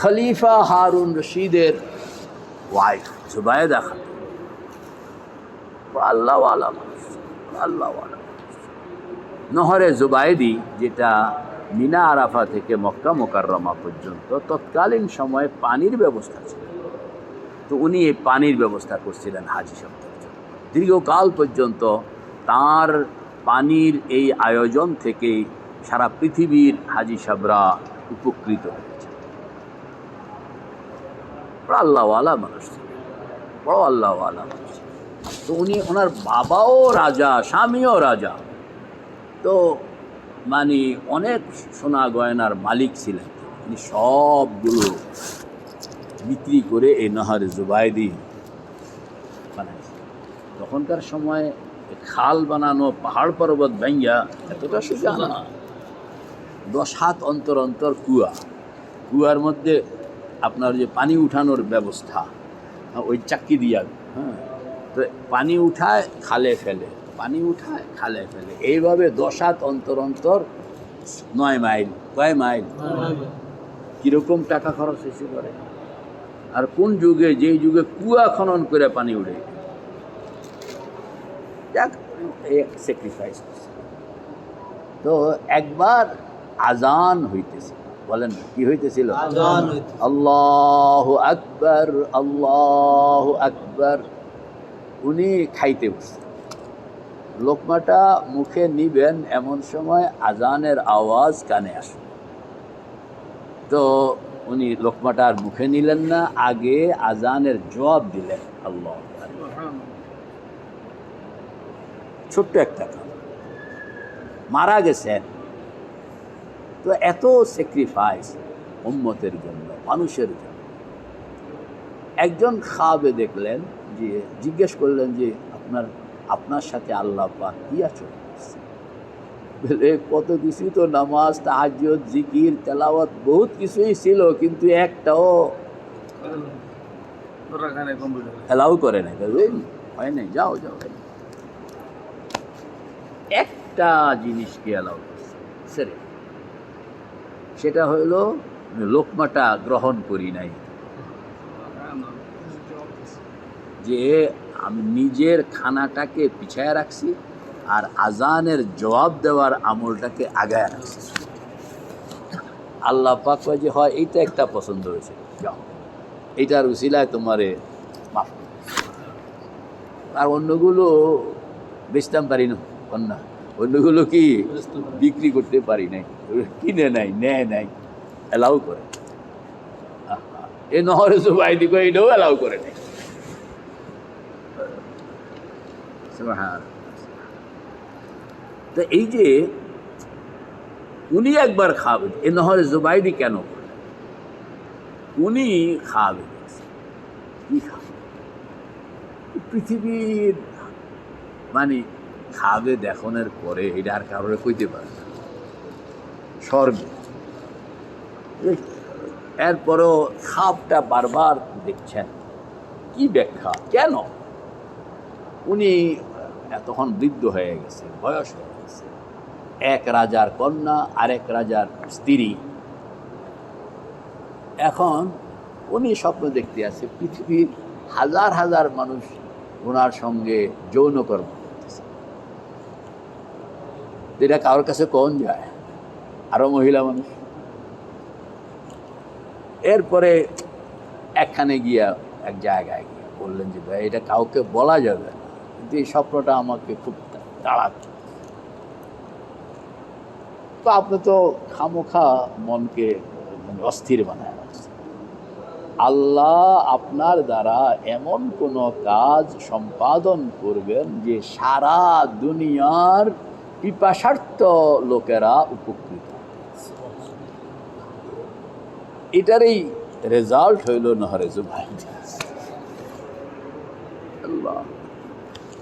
খলিফা হারুন রশিদের ওয়াইফ জুবায়দা আলাম নহরে জুবায়দি, যেটা মিনা আরাফা থেকে মক্কা মোকাররমা পর্যন্ত তৎকালীন সময়ে পানির ব্যবস্থা ছিল। তো উনি এই পানির ব্যবস্থা করছিলেন হাজি জন্য দীর্ঘকাল পর্যন্ত তার পানির এই আয়োজন থেকেই সারা পৃথিবীর হাজি সাবরা উপকৃত হয়েছে বড় আল্লাহওয়ালা মানুষ ছিলেন বড় আল্লাহওয়ালা মানুষ তো উনি ওনার বাবাও রাজা, স্বামীও রাজা। তো মানে অনেক সোনা গয়নার মালিক ছিলেন। তিনি সবগুলো বিক্রি করে এই নাহারে জুবাইদি বানাইছে তখনকার সময় খাল বানানো, পাহাড় পর্বত ভাঙ্গা, এতটা সোজা না। দশ হাত অন্তর অন্তর কুয়া। কুয়ার মধ্যে আপনার যে পানি উঠানোর ব্যবস্থা ওই চাক্কি দিয়া হ্যাঁ তো পানি উঠায়, খালে ফেলে। পানি উঠায়, খালে ফেলে। এইভাবে দশ হাত অন্তর অন্তর নয় মাইল, কয় মাইল? কীরকম টাকা খরচ হয়েছে করে আর কোন যুগে, যেই যুগে কুয়া খনন করে পানি উঠে? যাক স্যাক্রিফাইস তো একবার আজান হইতেছে। বলেন কি হইতেছিল? আল্লাহ আকবর আল্লাহ আকবর। উনি খাইতে বসছেন লোকমাটা মুখে নিবেন এমন সময় আজানের আওয়াজ কানে আসে। তো উনি লোকমাটা আর মুখে নিলেন না আগে আজানের জবাব দিলেন আল্লাহ ছোট্ট একটা কাজ মারা গেছেন তো এত স্যাক্রিফাইস উম্মতের জন্য, মানুষের জন্য। একজন খাবে দেখলেন, যে জিজ্ঞেস করলেন যে, আপনার আপনার সাথে আল্লাহ পাক কি আচরণ বলে, কত কিছুই তো নামাজ, তাহাজ্জুদ, জিকির, তেলাওয়াত, বহুত কিছুই ছিল, কিন্তু একটাও অ্যালাউ করে নাই। বলবে হয় নাই, যাও যাও। একটা জিনিসকে অ্যালাউ করছে সেরে সেটা হইল লোকমাটা গ্রহণ করি নাই। যে আমি নিজের খানাটাকে পিছায় রাখছি আর আজানের জবাব দেওয়ার আমলটাকে আগায় রাখছি। আল্লাহ পাক যে, হয়, এইটা একটা পছন্দ হয়েছে এইটার উসিলায় তোমারে আর অন্যগুলো বেচতাম পারি না কন্যা অন্যগুলো কি বিক্রি করতে পারি নাই? কিনে নাই, নেয় নাই অ্যালাউ করে এ নহরে সুবাই দিকে এটাও অ্যালাউ করে নাই। তো এই যে উনি একবার খাবে, এ নহরে জুবাইদি কেন করলেন? উনি খাবে, কি খাবে? পৃথিবীর মানে খাবে দেখনের পরে, এটা আর কারোর কইতে পারে না। স্বর্গে। এরপরেও খাপটা বারবার দেখছেন। কি ব্যাখ্যা? কেন? উনি এতক্ষণ বৃদ্ধ হয়ে গেছে বয়স হয়ে গেছে। এক রাজার কন্যা, আরেক রাজার স্ত্রী। এখন উনি স্বপ্ন দেখতে আছে পৃথিবীর হাজার হাজার মানুষ ওনার সঙ্গে যৌনকর্ম এটা কারোর কাছে কন যায়, আরও মহিলা মানুষ। এরপরে একখানে গিয়া, এক জায়গায় গিয়ে বললেন যে, ভাই, এটা কাউকে বলা যাবে না। কিন্তু এই স্বপ্নটা আমাকে খুব তাড়া তো আপনি তো খামোখা মনকে মানে অস্থির বানায় আল্লাহ আপনার দ্বারা এমন কোনো কাজ সম্পাদন করবেন যে সারা দুনিয়ার পিপাসার্থ লোকেরা উপকৃত। এটার এই রেজাল্ট হইল নহরে জুবাই আল্লাহ।